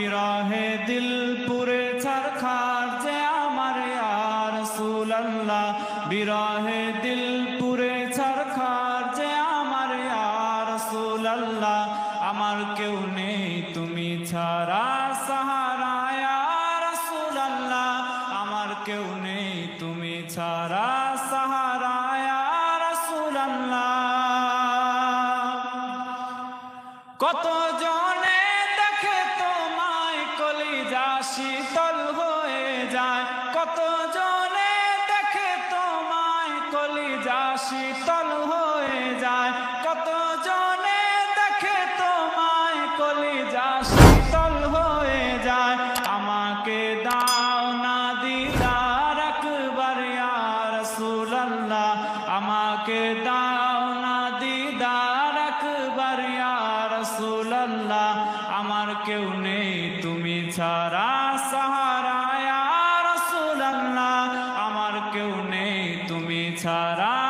বিরহে দিল পুরে ছারখার যে আমার ইয়ার সুলাল্লাহ। বিরহে যে আমার আমার কেউ নেই তুমি ছাড়া সাহারা ইয়ার সুলাল্লাহ। আমার কেউ নেই তুমি ছাড়া সাহারা ইয়ার সুলাল্লাহ। কত শীতল হয়ে যায়। কত জনে দেখে তোমায় কলিজা শীতল হয়ে যায়। আমাকে দাও না দিদার একবার, ইয়া রাসূলুল্লাহ। আমাকে দাও না দিদার একবার, ইয়া রাসূলুল্লাহ। আমার কেউ নেই, তুমি ছাড়া সাহারা, ইয়া রাসূলুল্লাহ। আমার কেউ নেই, তুমি ছাড়া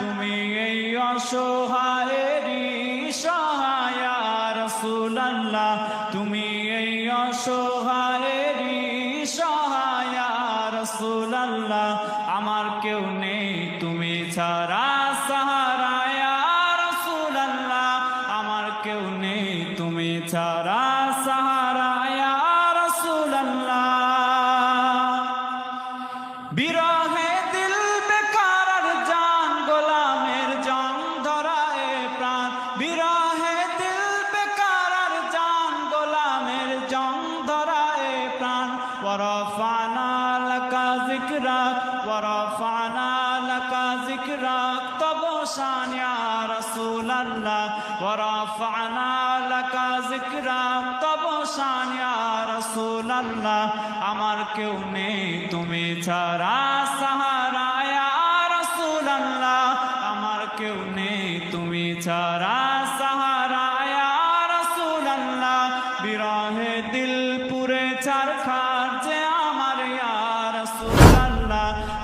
তুমি এই অসহায়েরই সহায় রসুল্লাহ তুমি এই অসহায়েরই সহায় রসুল্লাহ আমার কেউ নেই, তুমি ছাড়া সাহারায় রসুল্লাহ আমার কেউ নেই, তুমি ছাড়া সাহারায় রসুল্লাহ বিরহে ওরফানা লকা জিকরাক ওরফানা লকা জিকরাক তব শান ইয়া রাসূলুল্লাহ ওরফানা লকা জিকরাক তব শান ইয়া রাসূলুল্লাহ আমার কেউ নেই, তুমি ছাড়া সাহারা। ইয়া রাসূলুল্লাহ, আমার কেউ নেই, তুমি ছাড়া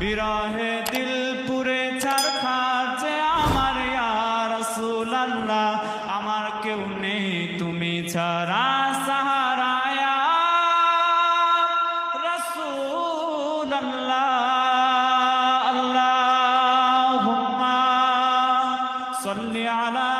বিরহে দিল পুরে ছারখার যে আমার ইয়া রাসূলুল্লাহ। আমার কেউ নেই, তুমি ছাড়া সাহারা ইয়া রাসূলুল্লাহ। আল্লাহুম্মা সাল্লি আলা